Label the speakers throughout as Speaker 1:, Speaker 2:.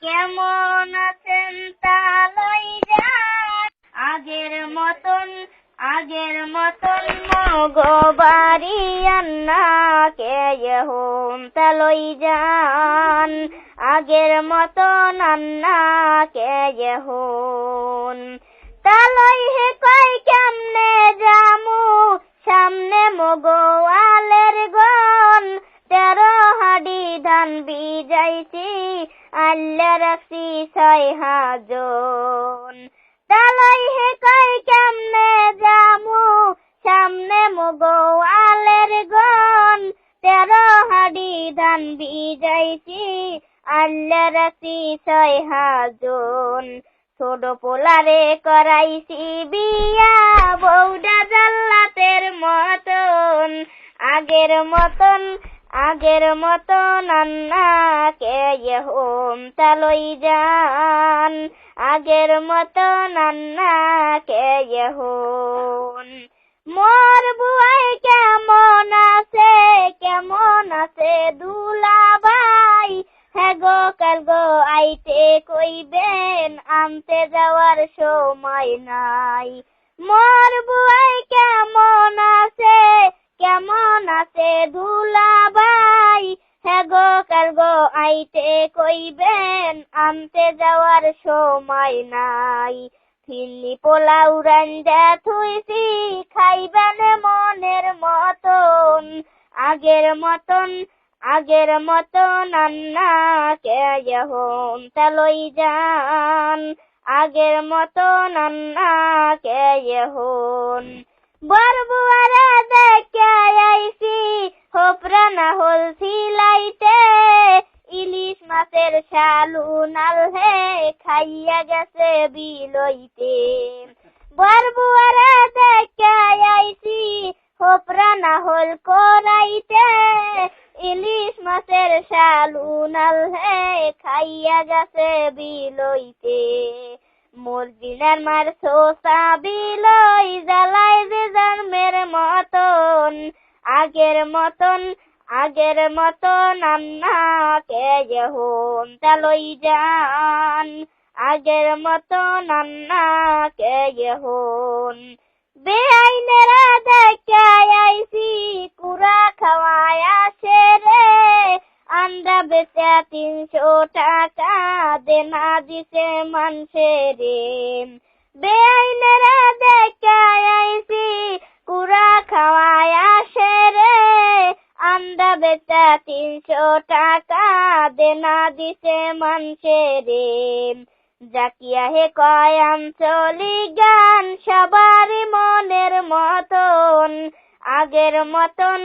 Speaker 1: কেমন আছেন তালই যান? আগের মতন আগের মতন মগবাড়ি আন্না হোম তালই যান। আগের মতন আন্না কে হোন তালই হে কই কেমনে জামু সামনে মগোয়ালের গন তেরো হাডি ধান বিজাইছি আল্লাহ রাখছি ছয় তালাই হে কই কেমনে জামু সামনে মগোয়ালের গন তেরো হাডি ধান বিজাইছি আল্লাহ রাখছি ছয় হাজন। ছোট পোলারে করাইছি বিয়া বৌডা জাল্লাতের মতন। আগের মতন আগের মতন আন্না কে হোম তালই যান আগের মতো আন্না কে হোন মোর বুয়াই কেমন আছে কেমন আছে দুলাবাই হ্যাঁ গো, কাল গো আইতে কইবেন, আনতে যাওয়ার সময় নাই। মোর বুয়াই কেমন আইতে কইবেন, আনতে যাওয়ার সময় নাই। ফিরনি পোলাও রান্দা থুইছি, খাইবেন মনের মতন। আগের মতন আগের মতন আন্না কে হোম তালই যান আগের মতন আন্না কে হন বরবুয়ারা দেখে আইছি, হোপরা না হল সিলাইতে। মাছের শালু নাল হে খাইয়া গেছে বিলইতে। বরবুয়ারা দেখে আইছি, হোপরা না হল করাইতে। ইলিশ মাছের শালু নাল হে খাইয়া গেছে বিলইতে। মর্জিনার মার সোসা বিলই জ্বালাই যে জন্মের মতন, আগের মতন আগের মতন আন্না কে হোম তালই যান। আগের মতন আন্না কে হন বেআইনেরা দেখে আইছি কুড়া খাওয়ায় আসে রে। আন্ডা বেচা তিনশো টাকা দেনা দিছে মানসে রে বেআইনেরা দেখে আইছি বেচা তিনশো টাকা দেনা দিছে মানসে রে। জাকিয়া হে কয় চলি গান সবারই মনের মতন। আগের মতন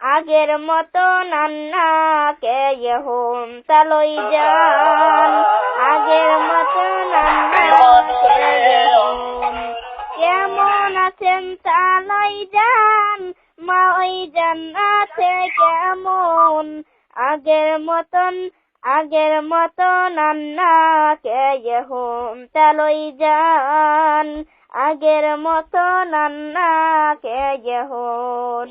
Speaker 1: আগের মতন আন্না কে হোম তালই যান আছেন তালাই যান মা ওই জান্নাতে কেমন? আগের মতন আগের মতন আন্নাকে হোম তালই যান, আগের মতন আন্নাকে হন